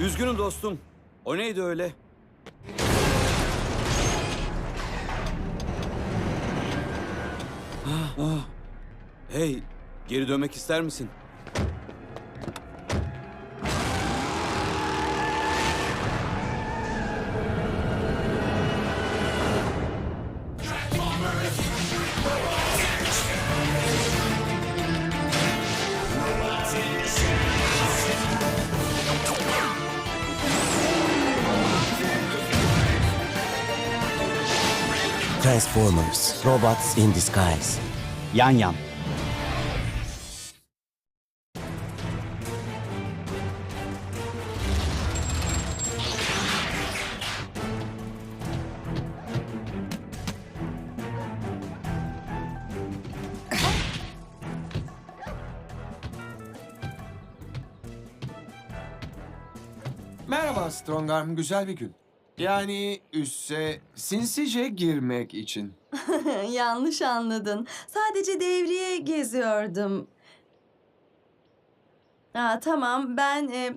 Üzgünüm dostum. O neydi öyle? Ah, ah. Hey, geri dönmek ister misin? Transformers, robots in disguise. Yan yan. Merhaba Strongarm, güzel bir gün. Yani üsse sinsice girmek için. Yanlış anladın. Sadece devriye geziyordum. Aa, tamam, ben e,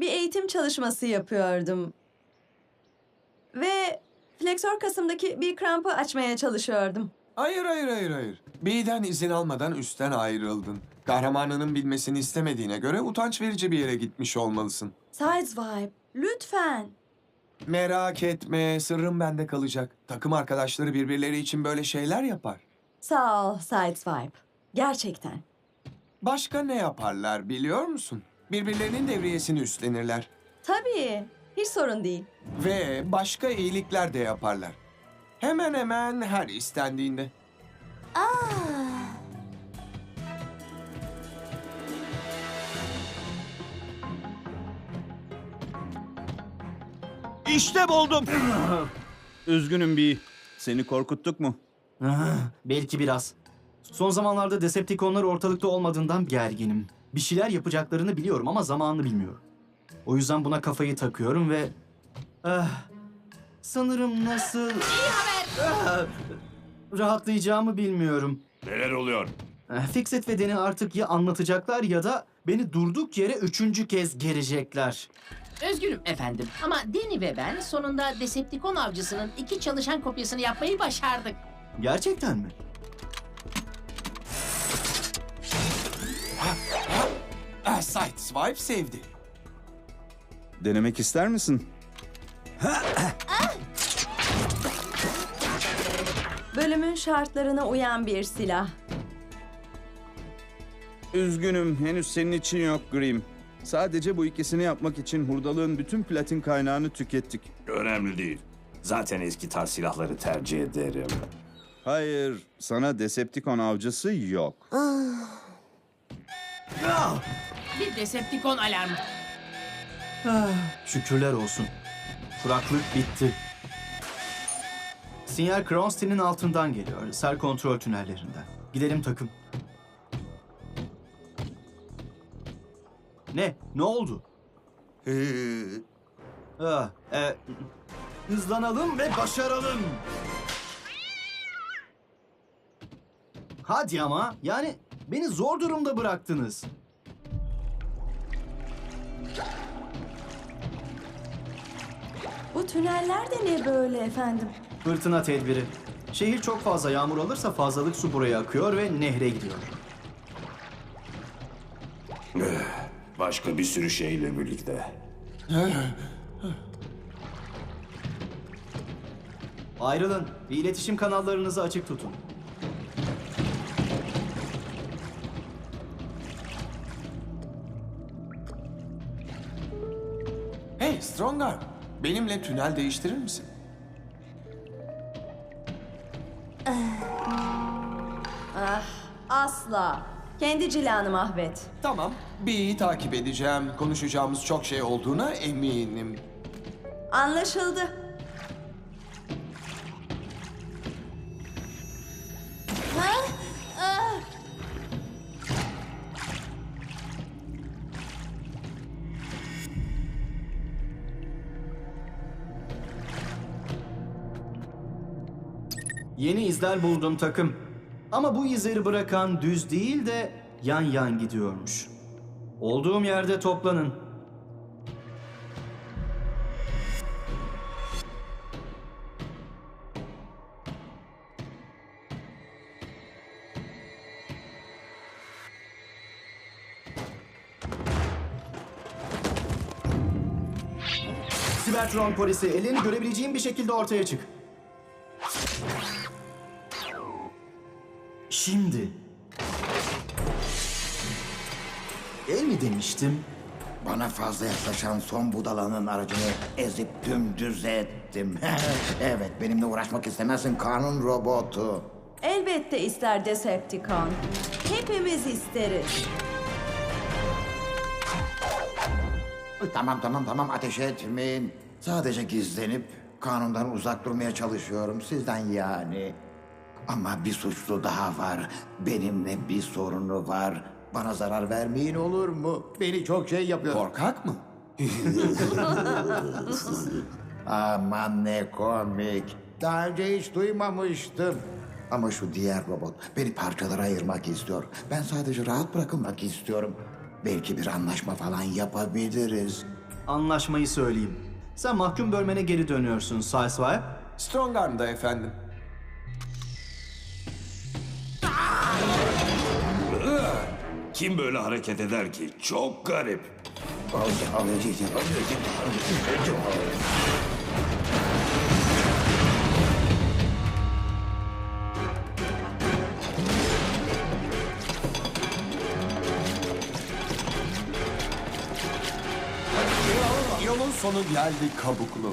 bir eğitim çalışması yapıyordum. Ve fleksör kasımdaki bir krampı açmaya çalışıyordum. Hayır, hayır, hayır, hayır. B'den izin almadan üstten ayrıldın. Kahramanının bilmesini istemediğine göre utanç verici bir yere gitmiş olmalısın. Sideswipe, lütfen. Merak etme, sırrım bende kalacak. Takım arkadaşları birbirleri için böyle şeyler yapar. Sağ ol Sideswipe. Gerçekten. Başka ne yaparlar biliyor musun? Birbirlerinin devriyesini üstlenirler. Tabii, hiç sorun değil. Ve başka iyilikler de yaparlar. Hemen hemen her istendiğinde. İşte buldum. Üzgünüm bir. Seni korkuttuk mu? Belki biraz. Son zamanlarda Decepticonlar ortalıkta olmadığından gerginim. Bir şeyler yapacaklarını biliyorum ama zamanını bilmiyorum. O yüzden buna kafayı takıyorum ve... Ah, sanırım nasıl... Ah, rahatlayacağımı bilmiyorum. Neler oluyor? Ah, Fixit ve Danny artık ya anlatacaklar ya da beni durduk yere üçüncü kez gerecekler. Özgürüm efendim ama Deni ve ben sonunda Decepticon avcısının iki çalışan kopyasını yapmayı başardık. Gerçekten mi? Ah, Sideswipe sevdi. Denemek ister misin? Bölümün şartlarına uyan bir silah. Üzgünüm, henüz senin için yok Grim. Sadece bu ikisini yapmak için hurdalığın bütün platin kaynağını tükettik. Önemli değil. Zaten eski tarz silahları tercih ederim. Hayır, sana Decepticon avcısı yok. Bir Decepticon alarmı. Ah, şükürler olsun. Kuraklık bitti. Sinyal Kronstein'in altından geliyor. Ser kontrol tünellerinden. Gidelim takım. Ne? Ne oldu? ah, e, hızlanalım ve başaralım. Hadi ama. Yani beni zor durumda bıraktınız. Bu tüneller de ne böyle efendim? Fırtına tedbiri. Şehir çok fazla yağmur alırsa fazlalık su buraya akıyor ve nehre gidiyor. Başka bir sürü şeyle birlikte. Ayrılın. ve iletişim kanallarınızı açık tutun. Hey Strongarm, benimle tünel değiştirir misin? Asla. Kendi cilanı mahvet. Tamam, B'yi takip edeceğim. Konuşacağımız çok şey olduğuna eminim. Anlaşıldı. Yeni izler buldum takım. Ama bu izleri bırakan düz değil de yan yan gidiyormuş. Olduğum yerde toplanın. Sibertron polisi elin görebileceğim bir şekilde ortaya çık. Şimdi El mi demiştim? Bana fazla yaklaşan son budalanın aracını ezip dümdüz ettim. evet, benimle uğraşmak istemezsin kanun robotu. Elbette ister Decepticon. Hepimiz isteriz. Tamam tamam tamam ateş etmeyin. Sadece gizlenip kanundan uzak durmaya çalışıyorum sizden yani. Ama bir suçlu daha var. Benimle bir sorunu var. Bana zarar vermeyin olur mu? Beni çok şey yapıyor. Korkak mı? Aman ne komik. Daha önce hiç duymamıştım. Ama şu diğer robot beni parçalara ayırmak istiyor. Ben sadece rahat bırakılmak istiyorum. Belki bir anlaşma falan yapabiliriz. Anlaşmayı söyleyeyim. Sen mahkum bölmene geri dönüyorsun Sideswipe. Strongarm'da efendim. Kim böyle hareket eder ki? Çok garip. Yolun sonu geldi kabuklu.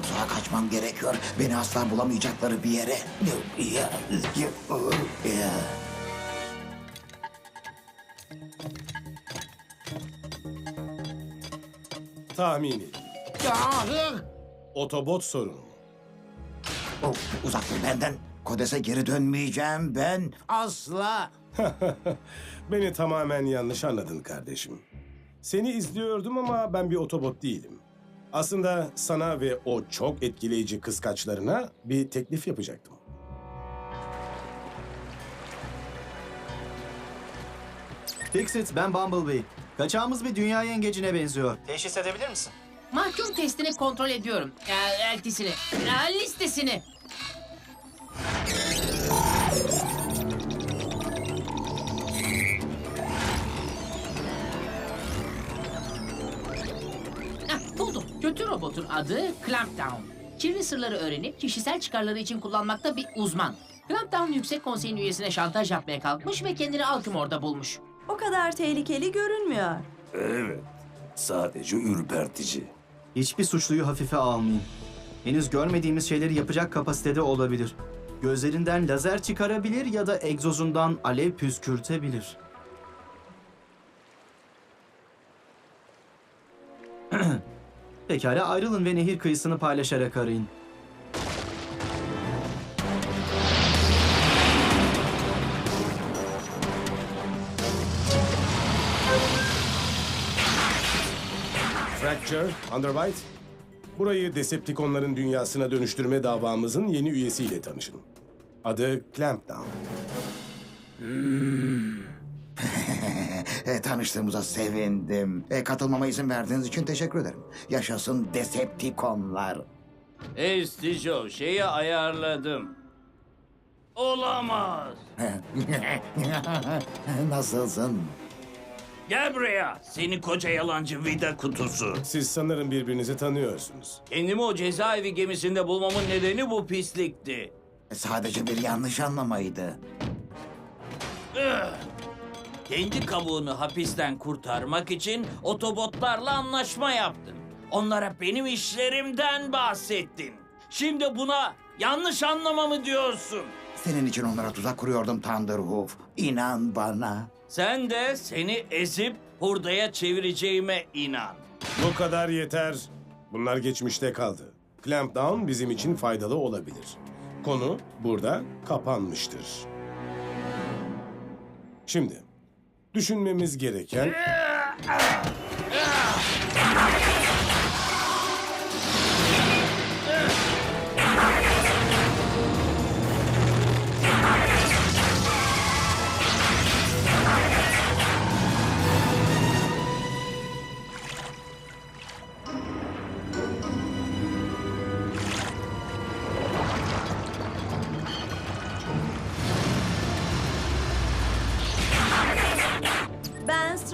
uzağa kaçmam gerekiyor. Beni asla bulamayacakları bir yere. Tahmini. Otobot sorunu. Oh, uzak dur benden. Kodese geri dönmeyeceğim ben. Asla. Beni tamamen yanlış anladın kardeşim. Seni izliyordum ama ben bir otobot değilim. Aslında sana ve o çok etkileyici kıskaçlarına bir teklif yapacaktım. Fixit, ben Bumblebee. Kaçağımız bir dünya yengecine benziyor. Teşhis edebilir misin? Mahkum testini kontrol ediyorum. Ee, eltisini. Ee, listesini. Kötü robotun adı Clampdown. Kirli sırları öğrenip kişisel çıkarları için kullanmakta bir uzman. Clampdown yüksek konseyin üyesine şantaj yapmaya kalkmış ve kendini Alkimor'da bulmuş. O kadar tehlikeli görünmüyor. Evet. Sadece ürpertici. Hiçbir suçluyu hafife almayın. Henüz görmediğimiz şeyleri yapacak kapasitede olabilir. Gözlerinden lazer çıkarabilir ya da egzozundan alev püskürtebilir. Pekala ayrılın ve nehir kıyısını paylaşarak arayın. Fracture, Underbite. Burayı Decepticonların dünyasına dönüştürme davamızın yeni üyesiyle tanışın. Adı Clampdown. E, tanıştığımıza sevindim. E, katılmama izin verdiğiniz için teşekkür ederim. Yaşasın Decepticonlar. Hey Stijo şeyi ayarladım. Olamaz. Nasılsın? Gel buraya. Seni koca yalancı vida kutusu. Siz sanırım birbirinizi tanıyorsunuz. Kendimi o cezaevi gemisinde bulmamın nedeni bu pislikti. E, Sadece bir yanlış anlamaydı. Kendi kabuğunu hapisten kurtarmak için otobotlarla anlaşma yaptın. Onlara benim işlerimden bahsettin. Şimdi buna yanlış anlamamı diyorsun. Senin için onlara tuzak kuruyordum Thunderhoof. İnan bana. Sen de seni ezip hurdaya çevireceğime inan. Bu kadar yeter. Bunlar geçmişte kaldı. Clampdown bizim için faydalı olabilir. Konu burada kapanmıştır. Şimdi düşünmemiz gereken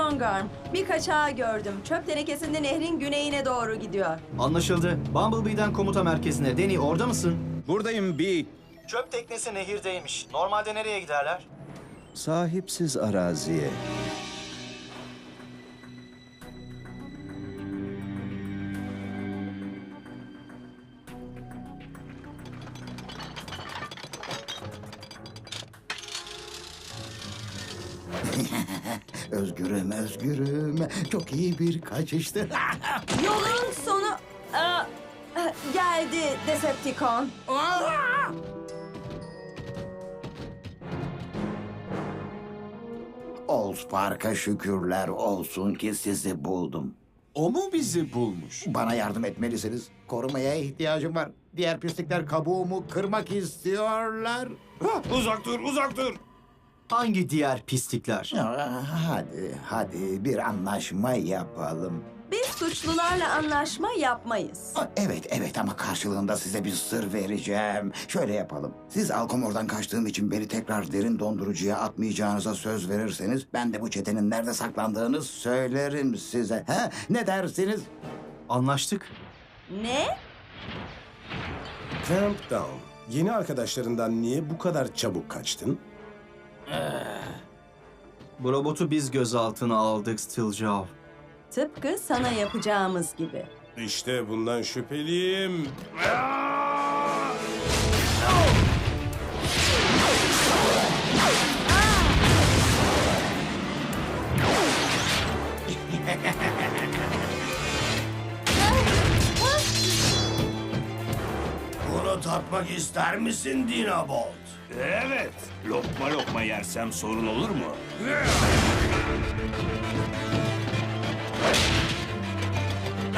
Strongarm. Bir kaçağı gördüm. Çöp tenekesinde nehrin güneyine doğru gidiyor. Anlaşıldı. Bumblebee'den komuta merkezine. Danny orada mısın? Buradayım B. Çöp teknesi nehirdeymiş. Normalde nereye giderler? Sahipsiz araziye. Özgürüm. Çok iyi bir kaçıştı. Yolun sonu... Aa, geldi Decepticon. Oğuz Park'a şükürler olsun ki sizi buldum. O mu bizi bulmuş? Bana yardım etmelisiniz. Korumaya ihtiyacım var. Diğer pislikler kabuğumu kırmak istiyorlar. Uzak dur, uzak dur. Hangi diğer pislikler? Ya, Hadi, hadi bir anlaşma yapalım. Biz suçlularla anlaşma yapmayız. Evet, evet ama karşılığında size bir sır vereceğim. Şöyle yapalım. Siz Alkomor'dan kaçtığım için beni tekrar derin dondurucuya atmayacağınıza söz verirseniz... ...ben de bu çetenin nerede saklandığını söylerim size. Ha? Ne dersiniz? Anlaştık. Ne? Camp Down. Yeni arkadaşlarından niye bu kadar çabuk kaçtın? Bu robotu biz gözaltına aldık Stiljaw. Tıpkı sana yapacağımız gibi. İşte bundan şüpheliyim. Bunu tatmak ister misin Dinabot? Evet. Lokma lokma yersem sorun olur mu?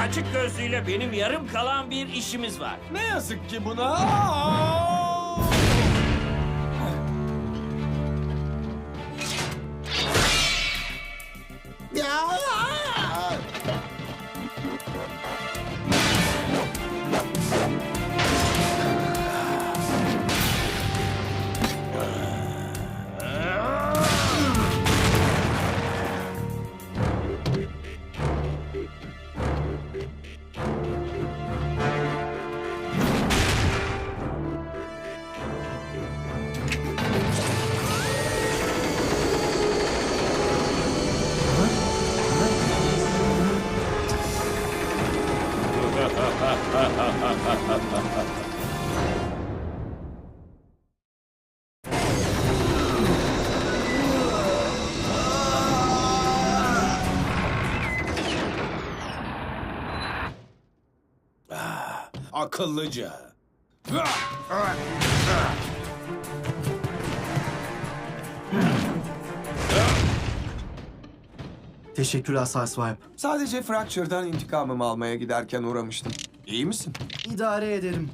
Açık gözlüyle benim yarım kalan bir işimiz var. Ne yazık ki buna. Akıllıca. Teşekkürler Sideswipe. Sadece Fracture'dan intikamımı almaya giderken uğramıştım. İyi misin? İdare ederim.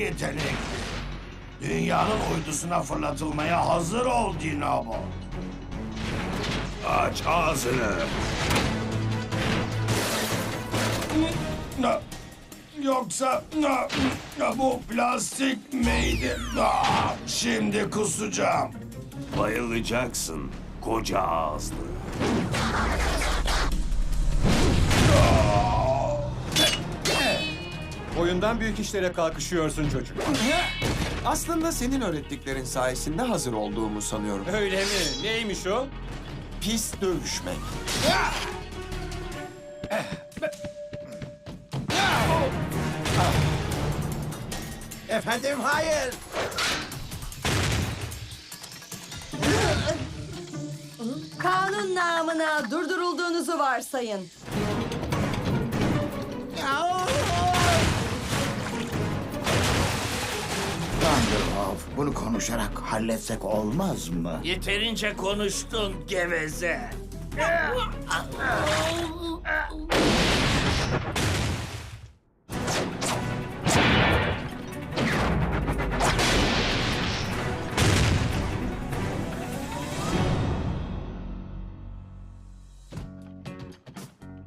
Yetenekli. Dünyanın uydusuna fırlatılmaya hazır ol Dinabot. Aç ağzını. Yoksa bu plastik miydi? Şimdi kusacağım. Bayılacaksın koca ağızlı. Oyundan büyük işlere kalkışıyorsun çocuk. Aslında senin öğrettiklerin sayesinde hazır olduğumu sanıyorum. Öyle mi? Neymiş o? Pis dövüşmek. Efendim hayır. Kanun namına durdurulduğunuzu varsayın. Bunu konuşarak halletsek olmaz mı? Yeterince konuştun geveze.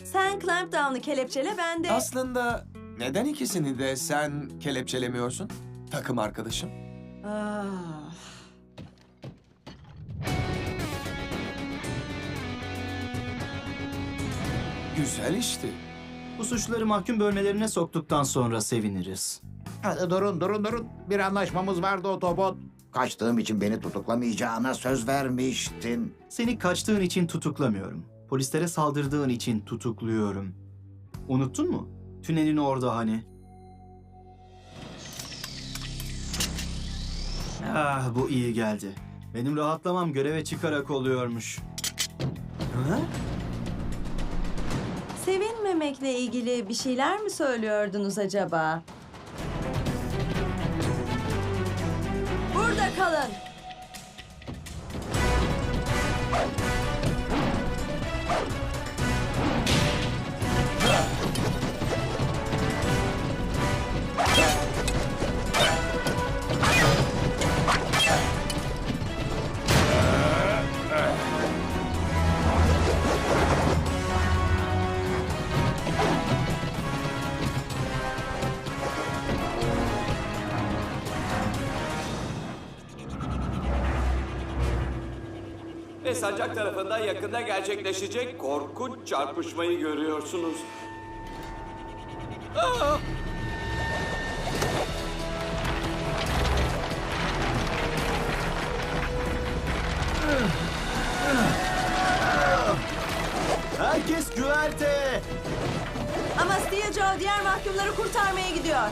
Sen Clampdown'u kelepçele ben de... Aslında neden ikisini de sen kelepçelemiyorsun? Takım arkadaşım. Ah. Güzel işti. Bu suçları mahkum bölmelerine soktuktan sonra seviniriz. Hadi durun durun durun. Bir anlaşmamız vardı Otobot. Kaçtığım için beni tutuklamayacağına söz vermiştin. Seni kaçtığın için tutuklamıyorum. Polislere saldırdığın için tutukluyorum. Unuttun mu? Tünelin orada hani. Ah bu iyi geldi. Benim rahatlamam göreve çıkarak oluyormuş. Sevinmemekle ilgili bir şeyler mi söylüyordunuz acaba? Burada kalın. Sancak tarafından yakında gerçekleşecek korkunç çarpışmayı görüyorsunuz. Aa! Herkes güverte! Ama Steel Joe diğer mahkumları kurtarmaya gidiyor.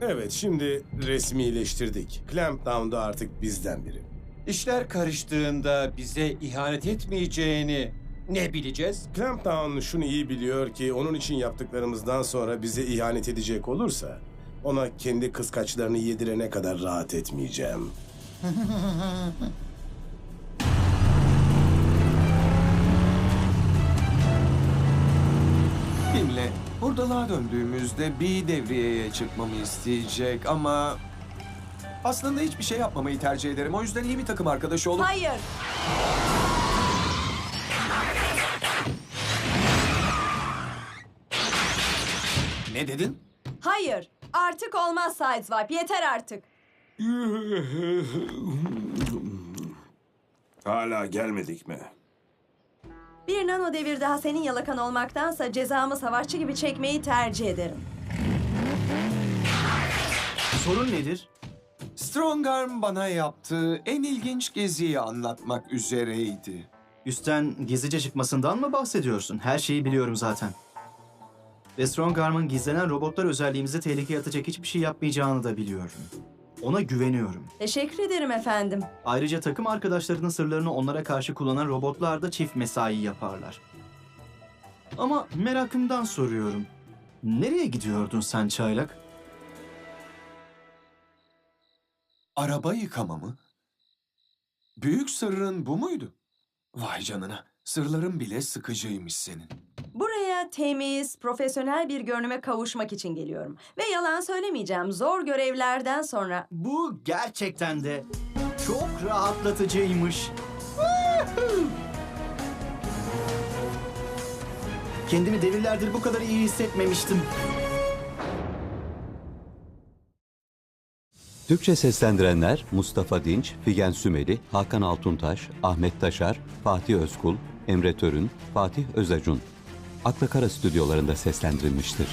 Evet, şimdi resmileştirdik. Clampdown da artık bizden biri. İşler karıştığında bize ihanet etmeyeceğini ne bileceğiz? Clampdown şunu iyi biliyor ki onun için yaptıklarımızdan sonra bize ihanet edecek olursa ona kendi kıskaçlarını yedirene kadar rahat etmeyeceğim. Dinle. Buradalığa döndüğümüzde bir devriyeye çıkmamı isteyecek ama... Aslında hiçbir şey yapmamayı tercih ederim. O yüzden iyi bir takım arkadaşı olup... Hayır. Ne dedin? Hayır. Artık olmaz Sideswipe. Yeter artık. Hala gelmedik mi? Bir nano devir daha senin yalakan olmaktansa cezamı savaşçı gibi çekmeyi tercih ederim. Sorun nedir? Strongarm bana yaptığı en ilginç geziyi anlatmak üzereydi. Üstten gizlice çıkmasından mı bahsediyorsun? Her şeyi biliyorum zaten. Ve Strongarm'ın gizlenen robotlar özelliğimizi tehlikeye atacak hiçbir şey yapmayacağını da biliyorum. Ona güveniyorum. Teşekkür ederim efendim. Ayrıca takım arkadaşlarının sırlarını onlara karşı kullanan robotlar da çift mesai yaparlar. Ama merakımdan soruyorum. Nereye gidiyordun sen çaylak? Araba yıkama mı? Büyük sırrın bu muydu? Vay canına. Sırların bile sıkıcıymış senin. Buraya temiz, profesyonel bir görünüme kavuşmak için geliyorum. Ve yalan söylemeyeceğim. Zor görevlerden sonra Bu gerçekten de çok rahatlatıcıymış. Kendimi devirlerdir bu kadar iyi hissetmemiştim. Türkçe seslendirenler Mustafa Dinç, Figen Sümeli, Hakan Altuntaş, Ahmet Taşar, Fatih Özkul, Emre Törün, Fatih Özacun. Akla Kara stüdyolarında seslendirilmiştir.